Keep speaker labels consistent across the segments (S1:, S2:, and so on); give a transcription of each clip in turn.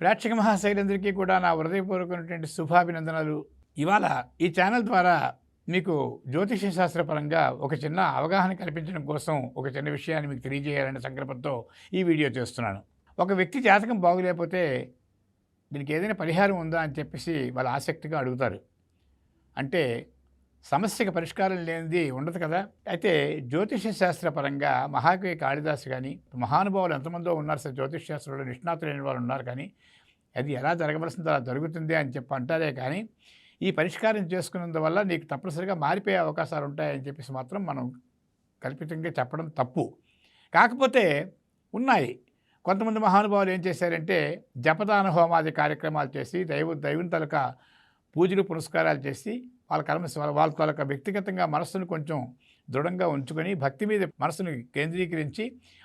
S1: ప్రేక్షక మహాశైలందరికీ కూడా నా హృదయపూర్వకమైనటువంటి శుభాభినందనలు. ఇవాళ ఈ ఛానల్ ద్వారా మీకు జ్యోతిష శాస్త్రపరంగా ఒక చిన్న అవగాహన కల్పించడం కోసం ఒక చిన్న విషయాన్ని మీకు తెలియజేయాలనే సంకల్పంతో ఈ వీడియో చేస్తున్నాను. ఒక వ్యక్తి జాతకం బాగులేకపోతే దీనికి ఏదైనా పరిహారం ఉందా అని చెప్పేసి వాళ్ళు ఆసక్తిగా అడుగుతారు. అంటే సమస్యకు పరిష్కారం లేనిది ఉండదు కదా. అయితే జ్యోతిష శాస్త్రపరంగా మహాకవి కాళిదాసు కానీ మహానుభావులు ఎంతమందో ఉన్నారు సార్. జ్యోతిష శాస్త్రంలో నిష్ణాతులైన వాళ్ళు ఉన్నారు కానీ అది ఎలా జరగవలసిందో అలా జరుగుతుంది అని చెప్పి అంటారే కానీ ఈ పరిష్కారం చేసుకున్నందువల్ల నీకు తప్పనిసరిగా మారిపోయే అవకాశాలు ఉంటాయని చెప్పేసి మాత్రం మనం కల్పితంగా చెప్పడం తప్పు. కాకపోతే ఉన్నాయి. కొంతమంది మహానుభావులు ఏం చేశారంటే జపదాన హోమాది కార్యక్రమాలు చేసి దైవ దైవం తలక పూజలు పురస్కారాలు చేసి వాళ్ళ కర్మ వాళ్ళ తాలూకా వ్యక్తిగతంగా మనస్సును కొంచెం దృఢంగా ఉంచుకొని భక్తి మీద మనసును కేంద్రీకరించి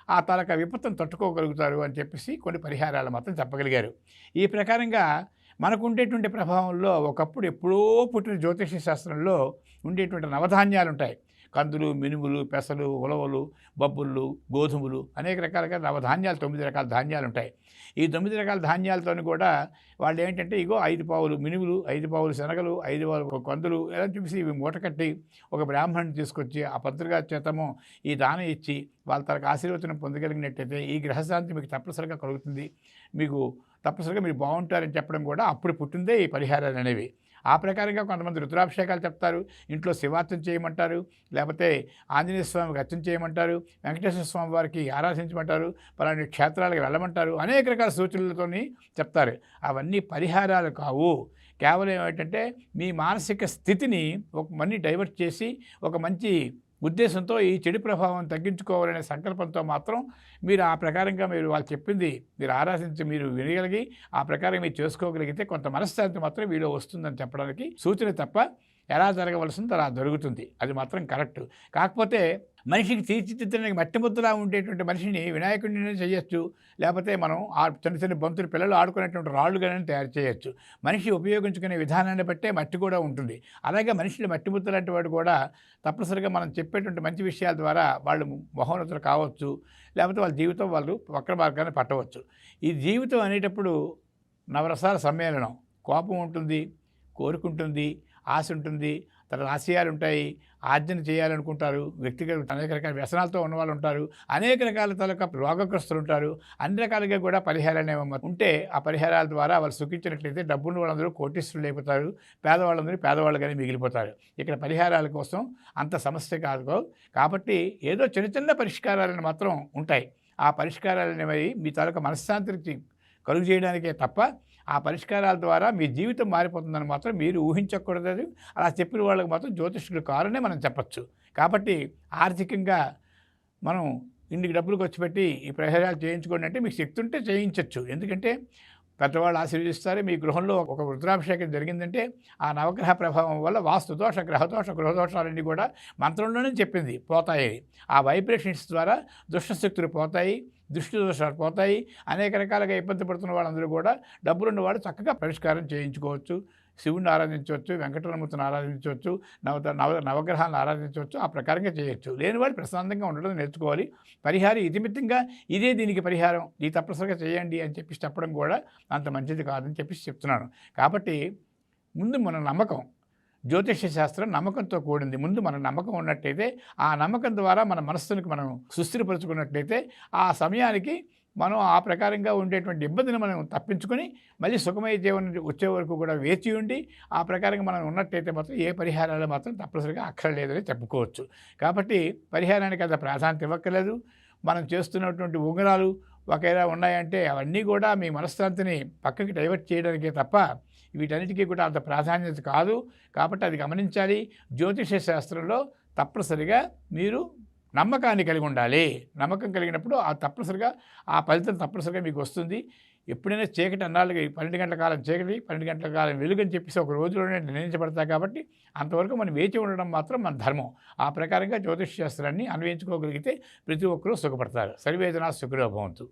S1: ఆ తాలూకా విపత్తును తట్టుకోగలుగుతారు అని చెప్పేసి కొన్ని పరిహారాలు మాత్రం చెప్పగలిగారు. ఈ ప్రకారంగా మనకు ఉండేటువంటి ప్రభావంలో ఒకప్పుడు ఎప్పుడో పుట్టిన జ్యోతిష శాస్త్రంలో ఉండేటువంటి నవధాన్యాలు ఉంటాయి కందులు మినుములు పెసలు ఉలవలు బొబ్బుళ్ళు గోధుమలు అనేక రకాలుగా నవధాన్యాలు తొమ్మిది రకాల ధాన్యాలు ఉంటాయి. ఈ తొమ్మిది రకాల ధాన్యాలతో కూడా వాళ్ళు ఏంటంటే ఇగో ఐదు పావులు మినుములు ఐదు పావులు శనగలు ఐదు పావులు కందులు ఎలా చూసి ఇవి మూట కట్టి ఒక బ్రాహ్మణుని తీసుకొచ్చి ఆ పత్రికా చేతము ఈ దానం ఇచ్చి వాళ్ళ తనకు ఆశీర్వచనం పొందగలిగినట్టయితే ఈ గ్రహశాంతి మీకు తప్పనిసరిగా కలుగుతుంది. మీకు తప్పనిసరిగా మీరు బాగుంటారని చెప్పడం కూడా అప్పుడు పుట్టిందే ఈ పరిహారాలు అనేవి. ఆ ప్రకారంగా కొంతమంది రుద్రాభిషేకాలు చెప్తారు. ఇంట్లో శివార్థం చేయమంటారు. లేకపోతే ఆంజనేయ స్వామికి అర్చన చేయమంటారు. వెంకటేశ్వర స్వామి వారికి ఆరాధించమంటారు. పలాంటి క్షేత్రాలకు వెళ్ళమంటారు. అనేక రకాల సూచనలతో చెప్తారు. అవన్నీ పరిహారాలు కావు. కేవలం ఏమిటంటే మీ మానసిక స్థితిని ఒక మనీ డైవర్ట్ చేసి ఒక మంచి ఉద్దేశంతో ఈ చెడు ప్రభావం తగ్గించుకోవాలనే సంకల్పంతో మాత్రం మీరు ఆ ప్రకారంగా మీరు వాళ్ళు చెప్పింది మీరు ఆరాధించి మీరు వినగలిగి ఆ ప్రకారం మీరు చేసుకోగలిగితే కొంత మనశ్శాంతి మాత్రం వీడియో వస్తుందని చెప్పడానికి సూచన తప్ప ఎలా జరగవలసిందో అలా జరుగుతుంది అది మాత్రం కరెక్ట్. కాకపోతే మనిషికి తీర్చిదిద్దడానికి మట్టి ముద్దలా ఉండేటువంటి మనిషిని వినాయకుడిని చేయొచ్చు. లేకపోతే మనం ఆ చిన్న చిన్న బంతులు పిల్లలు ఆడుకునేటువంటి రాళ్ళుగానే తయారు చేయొచ్చు. మనిషి ఉపయోగించుకునే విధానాన్ని బట్టే మట్టి కూడా ఉంటుంది. అలాగే మనిషిని మట్టి ముద్ద లాంటి వాడు కూడా తప్పనిసరిగా మనం చెప్పేటువంటి మంచి విషయాల ద్వారా వాళ్ళు మహోన్నతులు కావచ్చు లేకపోతే వాళ్ళ జీవితం వాళ్ళు వక్ర మార్గాన్ని పట్టవచ్చు. ఈ జీవితం అనేటప్పుడు నవరసాల సమ్మేళనం. కోపం ఉంటుంది కోరుకుంటుంది ఆశ ఉంటుంది తర్వాత ఆశయాలు ఉంటాయి ఆర్జన చేయాలనుకుంటారు వ్యక్తిగత అనేక రకాల వ్యసనాలతో ఉన్న వాళ్ళు ఉంటారు అనేక రకాల తాలూకా రోగగ్రస్తులు ఉంటారు అన్ని రకాలుగా కూడా పరిహారాలు ఉంటే ఆ పరిహారాల ద్వారా వాళ్ళు సుఖించినట్లయితే డబ్బున్న వాళ్ళందరూ కోటిస్తులు లేకపోతారు పేదవాళ్ళందరూ పేదవాళ్ళుగానే మిగిలిపోతారు. ఇక్కడ పరిహారాల కోసం అంత సమస్య కాదు కాబట్టి ఏదో చిన్న చిన్న పరిష్కారాలను మాత్రం ఉంటాయి. ఆ పరిష్కారాలు అనేవి మీ తాలూకా మనశ్శాంతికి కలుగు చేయడానికే తప్ప ఆ పరిష్కారాల ద్వారా మీ జీవితం మారిపోతుందని మాత్రం మీరు ఊహించకూడదు. అలా చెప్పిన వాళ్ళకి మాత్రం జ్యోతిష్కులు కారనే మనం చెప్పచ్చు. కాబట్టి ఆర్థికంగా మనం ఇంటికి డబ్బులు ఖర్చు పెట్టి ఈ పరిహారాలు చేయించుకోండి అంటే మీకు శక్తి ఉంటే చేయించవచ్చు ఎందుకంటే పెద్దవాళ్ళు ఆశీర్వదిస్తారు. మీ గృహంలో ఒక రుద్రాభిషేకం జరిగిందంటే ఆ నవగ్రహ ప్రభావం వల్ల వాస్తుదోష గ్రహదోష గృహదోషాలన్నీ కూడా మంత్రంలోనే చెప్పింది. పోతాయి. ఆ వైబ్రేషన్స్ ద్వారా దుష్టశక్తులు పోతాయి దృష్టి దోషాలు పోతాయి. అనేక రకాలుగా ఇబ్బంది పడుతున్న వాళ్ళందరూ కూడా డబ్బులున్న వాడు చక్కగా పరిష్కారం చేయించుకోవచ్చు. శివుణ్ణి ఆరాధించవచ్చు వెంకటరమూర్తిని ఆరాధించవచ్చు నవ నవ నవగ్రహాలను ఆరాధించవచ్చు ఆ ప్రకారంగా చేయొచ్చు. లేని వాళ్ళు ప్రశాంతంగా ఉండడం నేర్చుకోవాలి. పరిహారం ఇతిమిత్తంగా ఇదే దీనికి పరిహారం ఈ తప్పనిసరిగా చేయండి అని చెప్పి చెప్పడం కూడా అంత మంచిది కాదని చెప్పి చెప్తున్నాను. కాబట్టి ముందు మన నమ్మకం జ్యోతిష శాస్త్రం నమ్మకంతో కూడింది. ముందు మన నమ్మకం ఉన్నట్టయితే ఆ నమ్మకం ద్వారా మన మనస్సునికి మనం సుస్థిరపరుచుకున్నట్లయితే ఆ సమయానికి మనం ఆ ప్రకారంగా ఉండేటువంటి ఇబ్బందిని మనం తప్పించుకొని మళ్ళీ సుఖమయ జీవనం వచ్చే వరకు కూడా వేచి ఉండి ఆ ప్రకారంగా మనం ఉన్నట్టయితే మాత్రం ఏ పరిహారాలు మాత్రం తప్పనిసరిగా అక్కర్లేదని చెప్పుకోవచ్చు. కాబట్టి పరిహారానికి అంత ప్రాధాన్యత ఇవ్వక్కర్లేదు. మనం చేస్తున్నటువంటి ఉంగరాలు ఒకేలా ఉన్నాయంటే అవన్నీ కూడా మీ మనశ్శాంతిని పక్కకి డైవర్ట్ చేయడానికే తప్ప వీటన్నిటికీ కూడా అంత ప్రాధాన్యత కాదు. కాబట్టి అది గమనించాలి. జ్యోతిష శాస్త్రంలో తప్పనిసరిగా మీరు నమ్మకాన్ని కలిగి ఉండాలి. నమ్మకం కలిగినప్పుడు ఆ తప్పనిసరిగా ఆ ఫలితం తప్పనిసరిగా మీకు వస్తుంది. ఎప్పుడైనా చీకటి అన్నాళ్ళకి పన్నెండు గంటల కాలం చీకటి పన్నెండు గంటల కాలం వెలుగని చెప్పేసి ఒక రోజులోనే నిర్ణయించబడతాయి కాబట్టి అంతవరకు మనం వేచి ఉండడం మాత్రం మన ధర్మం. ఆ ప్రకారంగా జ్యోతిష్ శాస్త్రాన్ని అన్వయించుకోగలిగితే ప్రతి ఒక్కరూ సుఖపడతారు. సర్వేదన సుఖరో భవంతు.